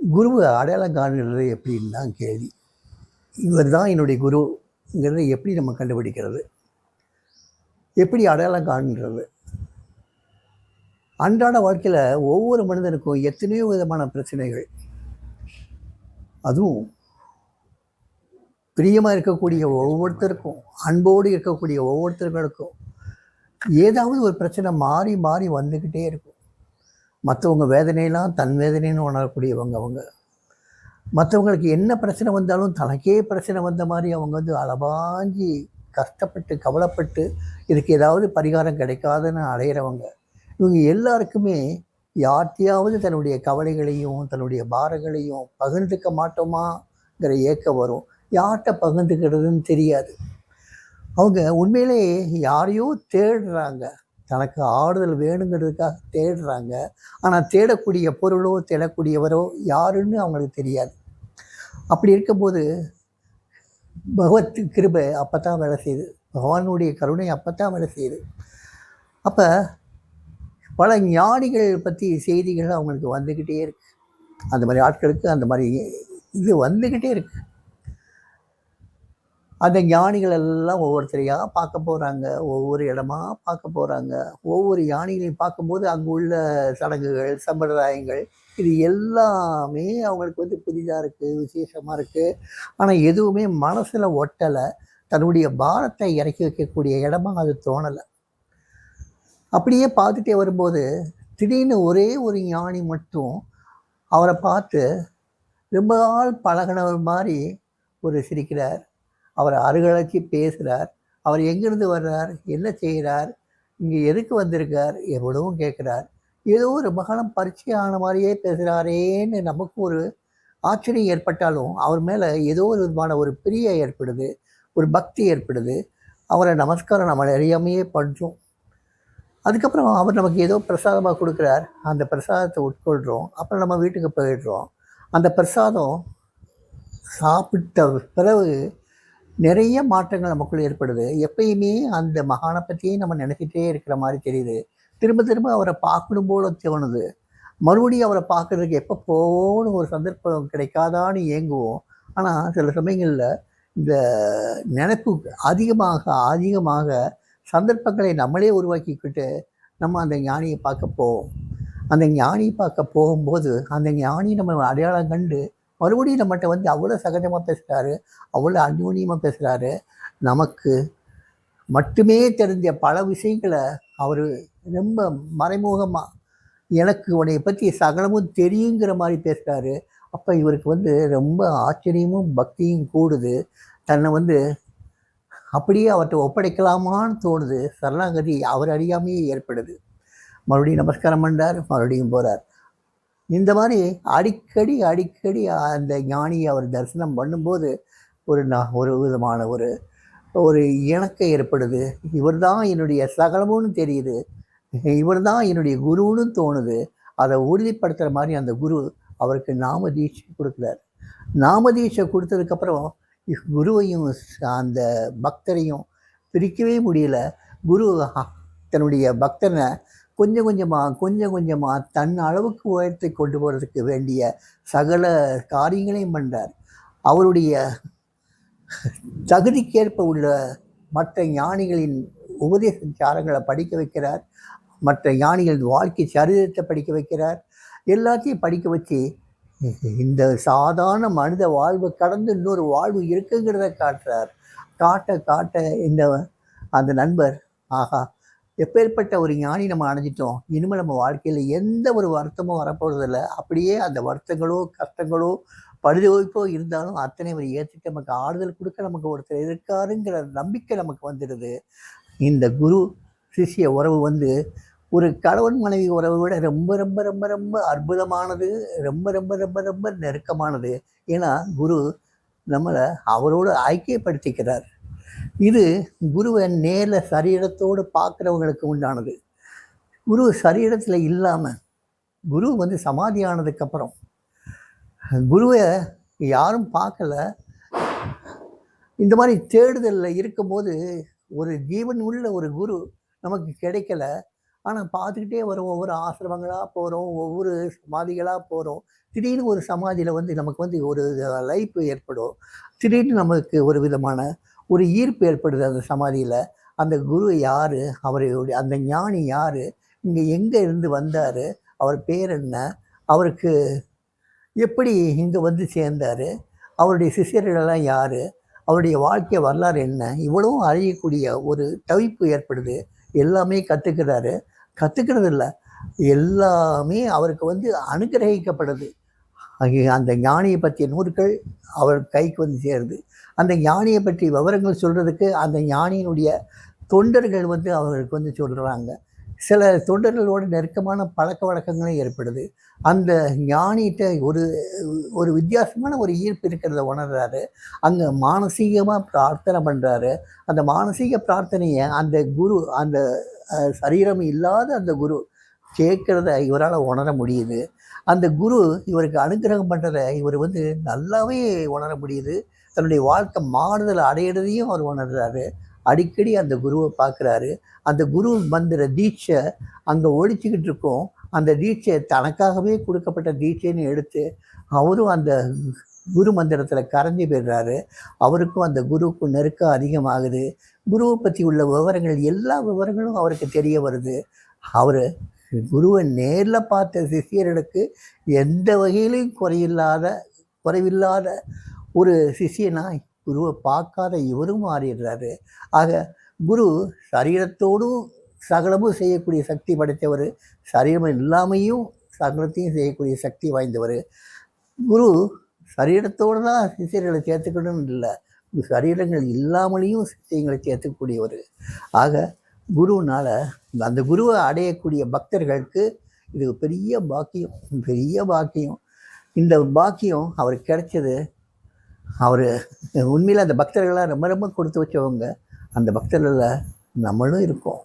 குருவை அடையாளம் காணுகிறது எப்படின்னு தான் கேள்வி. இவர் தான் என்னுடைய குருங்கிறத எப்படி நம்ம கண்டுபிடிக்கிறது? எப்படி அடையாளம் காணுன்றது அன்றாட வாழ்க்கையில் ஒவ்வொரு மனிதனுக்கும் எத்தனையோ விதமான பிரச்சனைகள். அதுவும் பிரியமாக இருக்கக்கூடிய ஒவ்வொருத்தருக்கும் அன்போடு இருக்கக்கூடிய ஒவ்வொருத்தர்களுக்கும் ஏதாவது ஒரு பிரச்சனை மாறி மாறி வந்துக்கிட்டே இருக்கும். மற்றவங்க வேதனையெல்லாம் தன் வேதனைன்னு உணரக்கூடியவங்க அவங்க. மற்றவங்களுக்கு என்ன பிரச்சனை வந்தாலும் தனக்கே பிரச்சனை வந்த மாதிரி அவங்க வந்து அளவாஞ்சி கஷ்டப்பட்டு கவலைப்பட்டு இதுக்கு ஏதாவது பரிகாரம் கிடைக்காதுன்னு அலையிறவங்க. இவங்க எல்லாருக்குமே யார்த்தையாவது தன்னுடைய கவலைகளையும் தன்னுடைய பாரங்களையும் பகிர்ந்துக்க மாட்டோமாங்கிற ஏக்கம் வரும். யார்கிட்ட பகிர்ந்துக்கிறதுன்னு தெரியாது. அவங்க உண்மையிலே யாரையோ தேடுறாங்க. தனக்கு ஆறுதல் வேணுங்கிறதுக்காக தேடுறாங்க. ஆனால் தேடக்கூடிய பொருளோ தேடக்கூடியவரோ யாருன்னு அவங்களுக்கு தெரியாது. அப்படி இருக்கும்போது பகவத் கிருபை அப்போ தான் வேலை செய்யுது. பகவானுடைய கருணை அப்போ தான் வேலை செய்யுது. அப்போ பல ஞானிகள் பற்றி செய்திகள் அவங்களுக்கு வந்துக்கிட்டே இருக்குது அந்த மாதிரி ஆட்களுக்கு அந்த மாதிரி இது வந்துக்கிட்டே இருக்குது அந்த ஞானிகள் எல்லாம் ஒவ்வொருத்தரையாக பார்க்க போகிறாங்க ஒவ்வொரு இடமா பார்க்க போகிறாங்க ஒவ்வொரு யானைகளையும் பார்க்கும்போது அங்கே உள்ள சடங்குகள் சம்பிரதாயங்கள் இது எல்லாமே அவங்களுக்கு வந்து புதிதாக இருக்குது விசேஷமாக இருக்குது ஆனால் எதுவுமே மனசில் ஒட்டலை. தன்னுடைய பாரத்தை இறக்கி வைக்கக்கூடிய இடமா அது தோணலை. அப்படியே பார்த்துட்டே வரும்போது திடீர்னு ஒரே ஒரு ஞானி மட்டும் அவரை பார்த்து ரொம்ப நாள் பழகினவர் மாதிரி ஒரு சிரிக்கிறார். அவரை அருகழைச்சி பேசுகிறார் அவர் எங்கேருந்து வர்றார்? என்ன செய்கிறார்? இங்கே எதுக்கு வந்திருக்கார்? எவ்வளவும் கேட்குறார். ஏதோ ஒரு மகனம் பரிச்சயம் ஆன மாதிரியே பேசுகிறாரேன்னு நமக்கு ஒரு ஆச்சரியம் ஏற்பட்டாலும் அவர் மேலே ஏதோ ஒரு விதமான ஒரு பிரியம் ஏற்படுது ஒரு பக்தி ஏற்படுது. அவரை நமஸ்காரம் நம்மளை அறியாமையே பண்ணுறோம் அதுக்கப்புறம் அவர் நமக்கு ஏதோ பிரசாதமாக கொடுக்குறார். அந்த பிரசாதத்தை உட்கொள்கிறோம் அப்புறம் நம்ம வீட்டுக்கு போயிடுறோம். அந்த பிரசாதம் சாப்பிட்ட பிறகு நிறைய மாற்றங்கள் நமக்குள்ளே ஏற்படுது. எப்பயுமே அந்த மகானை பற்றியே நம்ம நினைச்சிட்டே இருக்கிற மாதிரி தெரியுது. திரும்ப திரும்ப அவரை பார்க்கணும் போல தோணுது. மறுபடியும் அவரை பார்க்குறதுக்கு எப்போ போகணும் ஒரு சந்தர்ப்பம் கிடைக்காதான்னு ஏங்குவோம். ஆனால் சில சமயங்களில் இந்த நினைப்பு அதிகமாக அதிகமாக சந்தர்ப்பங்களை நம்மளே உருவாக்கிக்கிட்டு நம்ம அந்த ஞானியை பார்க்க போவோம். அந்த ஞானியை பார்க்க போகும்போது அந்த ஞானி நம்ம அடையாளம் கண்டு மறுபடியும் நம்மகிட்ட வந்து அவ்வளோ சகஜமாக பேசுகிறாரு அவ்வளோ அந்யூன்யமாக பேசுகிறாரு நமக்கு மட்டுமே தெரிஞ்ச பல விஷயங்களை அவர் ரொம்ப மறைமுகமாக எனக்கு உன்னை பற்றி சகலமும் தெரியுங்கிற மாதிரி பேசுகிறாரு அப்போ இவருக்கு வந்து ரொம்ப ஆச்சரியமும் பக்தியும் கூடுது. தன்னை வந்து அப்படியே அவர்கிட்ட ஒப்படைக்கலாமான்னு தோணுது. சரணாகதி அவர் அறியாமையே ஏற்படுது. மறுபடியும் நமஸ்காரம் பண்ணார் மறுபடியும் போகிறார் இந்த மாதிரி அடிக்கடி அடிக்கடி அந்த ஞானியை அவர் தரிசனம் பண்ணும்போது ஒரு நான் ஒரு விதமான ஒரு ஒரு இணக்கம் ஏற்படுது. இவர் தான் என்னுடைய சகலமுன்னு தெரியுது. இவர் தான் என்னுடைய குருன்னு தோணுது. அதை உறுதிப்படுத்துகிற மாதிரி அந்த குரு அவருக்கு நாம தீட்சை கொடுக்குறார். நாம தீட்சை கொடுத்ததுக்கப்புறம் குருவையும் அந்த பக்தரையும் பிரிக்கவே முடியல. குரு தன்னுடைய பக்தனை கொஞ்சம் கொஞ்சமாக கொஞ்சம் கொஞ்சமாக தன் அளவுக்கு உயர்த்தி கொண்டு போகிறதுக்கு வேண்டிய சகல காரியங்களையும் பண்ணுறார் அவருடைய தகுதிக்கேற்ப உள்ள மற்ற ஞானிகளின் உபதேச சாரங்களை படிக்க வைக்கிறார். மற்ற ஞானிகளின் வாழ்க்கை சரித்திரத்தை படிக்க வைக்கிறார். எல்லாத்தையும் படிக்க வச்சு இந்த சாதாரண மனித வாழ்வு கடந்து இன்னொரு வாழ்வு இருக்குங்கிறத காட்டுறார். காட்ட காட்ட இந்த அந்த நண்பர் ஆஹா எப்பேற்பட்ட ஒரு ஞானி நம்ம அடைஞ்சிட்டோம் இனிமேல் நம்ம வாழ்க்கையில் எந்த ஒரு வருத்தமும் வரப்போகிறதில்ல அப்படியே அந்த வருத்தங்களோ கஷ்டங்களோ பழுதுவைப்போ இருந்தாலும் அத்தனை ஒரு ஏற்றுட்டு நமக்கு ஆறுதல் கொடுக்க நமக்கு ஒருத்தர் இருக்காருங்கிற நம்பிக்கை நமக்கு வந்துடுது. இந்த குரு சிஷிய உறவு வந்து ஒரு கணவன் மனைவி உறவை விட ரொம்ப ரொம்ப ரொம்ப ரொம்ப அற்புதமானது ரொம்ப ரொம்ப ரொம்ப ரொம்ப நெருக்கமானது. ஏன்னா குரு நம்மளை அவரோடு ஐக்கியப்படுத்திக்கிறார். இது குருவை நேரில் சரீரத்தோடு பார்க்குறவங்களுக்கு உண்டானது. குரு சரீரத்தில் இல்லாமல் குரு வந்து சமாதி ஆனதுக்கப்புறம் குருவை யாரும் பார்க்கல. இந்த மாதிரி தேடுதலில் இருக்கும்போது ஒரு ஜீவன் உள்ள ஒரு குரு நமக்கு கிடைக்கல. ஆனால் பார்த்துக்கிட்டே வரும் ஒவ்வொரு ஆசிரமங்களாக போகிறோம் ஒவ்வொரு சமாதிகளாக போகிறோம் திடீர்னு ஒரு சமாதியில் வந்து நமக்கு வந்து ஒரு லைஃப் ஏற்படும். திடீர்னு நமக்கு ஒரு விதமான ஒரு ஈர்ப்பு ஏற்படுது அந்த சமாதியில். அந்த குரு யார்? அவருடைய அந்த ஞானி யார்? இங்கே எங்கே இருந்து வந்தார்? அவர் பேர் என்ன? அவருக்கு எப்படி இங்கே வந்து சேர்ந்தார்? அவருடைய சிஷியர்களெல்லாம் யார்? அவருடைய வாழ்க்கை வரலாறு என்ன? இவ்வளவும் அறியக்கூடிய ஒரு தவிப்பு ஏற்படுது. எல்லாமே கற்றுக்கிறாரு கற்றுக்கிறது இல்லை. எல்லாமே அவருக்கு வந்து அனுகிரகிக்கப்படுது. அந்த ஞானியை பற்றிய நூல்கள் அவர் கைக்கு வந்து சேருது. அந்த ஞானியை பற்றி விவரங்கள் சொல்கிறதுக்கு அந்த ஞானியினுடைய தொண்டர்கள் வந்து அவருக்கு வந்து சொல்கிறாங்க சில தொண்டர்களோட நெருக்கமான பழக்க வழக்கங்களும் ஏற்படுது. அந்த ஞானிகிட்ட ஒரு ஒரு வித்தியாசமான ஒரு ஈர்ப்பு இருக்கிறத உணர்றாரு. அங்கே மானசீகமாக பிரார்த்தனை பண்ணுறாரு அந்த மானசீக பிரார்த்தனையை அந்த குரு அந்த சரீரம் இல்லாத அந்த குரு கேட்குறத இவரால் உணர முடியுது. அந்த குரு இவருக்கு அனுகிரகம் பண்ணுறத இவர் வந்து நல்லாவே உணர முடியுது. தன்னுடைய வாழ்க்கை மாறுதல் அடையிறதையும் அவர் உணர்றாரு. அடிக்கடி அந்த குருவை பார்க்குறாரு. அந்த குரு மந்திர தீட்சை அங்கே ஒழிச்சிக்கிட்டு இருக்கோம். அந்த தீட்சை தனக்காகவே கொடுக்கப்பட்ட தீட்சைன்னு எடுத்து அவரும் அந்த குரு மந்திரத்தில் கரைஞ்சி போயிடுறாரு. அவருக்கும் அந்த குருவுக்கும் நெருக்கம் அதிகமாகுது. குருவை பற்றி உள்ள விவரங்கள் எல்லா விவரங்களும் அவருக்கு தெரிய வருது. அவர் குருவை நேரில் பார்த்த சிஷியர்களுக்கு எந்த வகையிலும் குறையில்லாத குறைவில்லாத ஒரு சிஷியனாய் குருவை பார்க்காத இவரும் மாறிடுறாரு. ஆக குரு சரீரத்தோடும் சகலமும் செய்யக்கூடிய சக்தி படைத்தவர் சரீரம் இல்லாமையும் சகலத்தையும் செய்யக்கூடிய சக்தி வாய்ந்தவர். குரு சரீரத்தோடு தான் சிஷியர்களை சேர்த்துக்கணும்னு இல்லை சரீரங்கள் இல்லாமலேயும் சிஷியங்களை சேர்த்துக்கூடியவர் ஆக குருனால் அந்த குருவை அடையக்கூடிய பக்தர்களுக்கு இது பெரிய பாக்கியம் பெரிய பாக்கியம். இந்த பாக்கியம் அவருக்கு கிடைச்சது அவர் உண்மையில் அந்த பக்தர்களாக ரொம்ப ரொம்ப கொடுத்து வச்சவங்க. அந்த பக்தர்களில் நம்மளும் இருக்கோம்.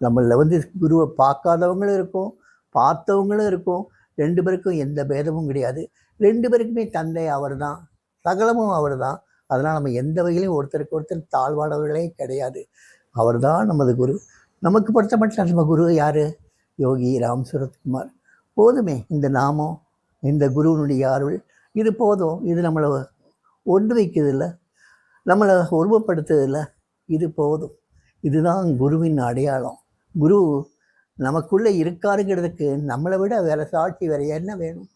நம்மளில் வந்து குருவை பார்க்காதவங்களும் இருக்கும் பார்த்தவங்களும் இருக்கும். ரெண்டு பேருக்கும் எந்த பேதமும் கிடையாது. ரெண்டு பேருக்குமே தந்தை அவர் தான் சகலமும் அவர் தான் அதனால் நம்ம எந்த வகையிலையும் ஒருத்தருக்கு ஒருத்தர் தாழ்வானவர்களே கிடையாது. அவர் தான் நமது குரு. நமக்கு பொறுத்த மட்டும் நம்ம குரு. யார்? யோகி ராம் சுரத்குமார். போதுமே இந்த நாமம் இந்த குருவினுடைய அருள். இது போதும். இது நம்மளை ஒன்று வைக்கிறதில்ல நம்மளை உருவப்படுத்துறதில்ல இது போதும். இதுதான் குருவின் அடையாளம். குரு நமக்குள்ளே இருக்காருங்கிறதுக்கு நம்மளை விட வேறு சாட்சி வேறு என்ன வேணும்?